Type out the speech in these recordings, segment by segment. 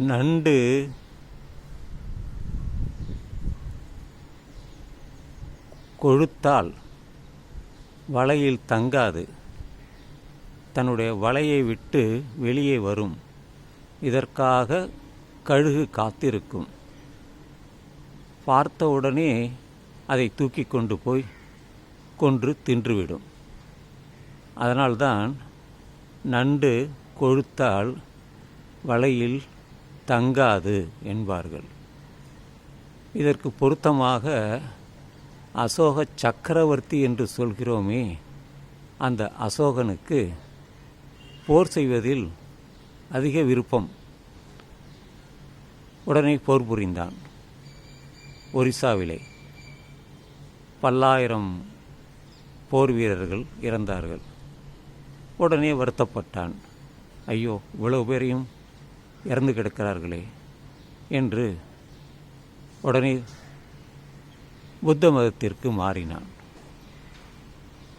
நண்டு கொழுத்தால் வலையில் தங்காது. தன்னுடைய வலையை விட்டு வெளியே வரும். இதற்காக கழுகு காத்திருக்கும். பார்த்தவுடனே அதை தூக்கி கொண்டு போய் கொன்று தின்றுவிடும். அதனால்தான் நண்டு கொழுத்தால் வலையில் தங்காது என்பார்கள். இதற்கு பொருத்தமாக அசோக சக்கரவர்த்தி என்று சொல்கிறோமே அந்த அசோகனுக்கு போர் செய்வதில் அதிக விருப்பம். உடனே போர் புரிந்தான். ஒரிசாவிலே பல்லாயிரம் போர் வீரர்கள் இறந்தார்கள். உடனே வருத்தப்பட்டான். ஐயோ இவ்வளவு பேரையும் இறந்து கிடக்கிறார்களே என்று உடனே புத்த மதத்திற்கு மாறினான்.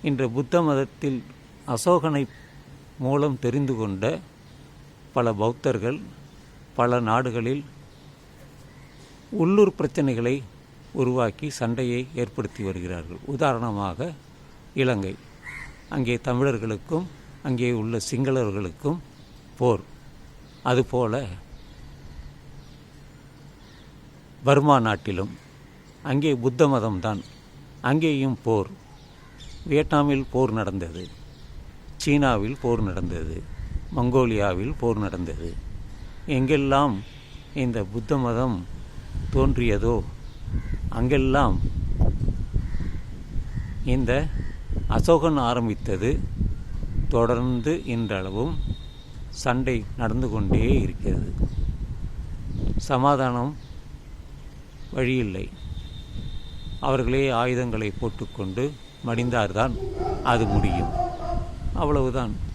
இன்று புத்த மதத்தில் அசோகனை மூலம் தெரிந்து கொண்ட பல பௌத்தர்கள் பல நாடுகளில் உள்ளூர் பிரச்சனைகளை உருவாக்கி சண்டையை ஏற்படுத்தி வருகிறார்கள். உதாரணமாக இலங்கை. அங்கே தமிழர்களுக்கும் அங்கே உள்ள சிங்களவர்களுக்கும் போர். அதுபோல பர்மா நாட்டிலும் அங்கே புத்த மதம்தான் அங்கேயும் போர். வியட்நாமில் போர் நடந்தது சீனாவில் போர் நடந்தது மங்கோலியாவில் போர் நடந்தது. எங்கெல்லாம் இந்த புத்த மதம் தோன்றியதோ அங்கெல்லாம் இந்த அசோகன் ஆரம்பித்தது தொடர்ந்து இன்றளவும் சண்டை நடந்து கொண்டே இருக்கிறது. சமாதானம் வழியில்லை. அவர்களே ஆயுதங்களை போட்டுக்கொண்டு மடிந்தார்தான் அது முடியும். அவ்வளவுதான்.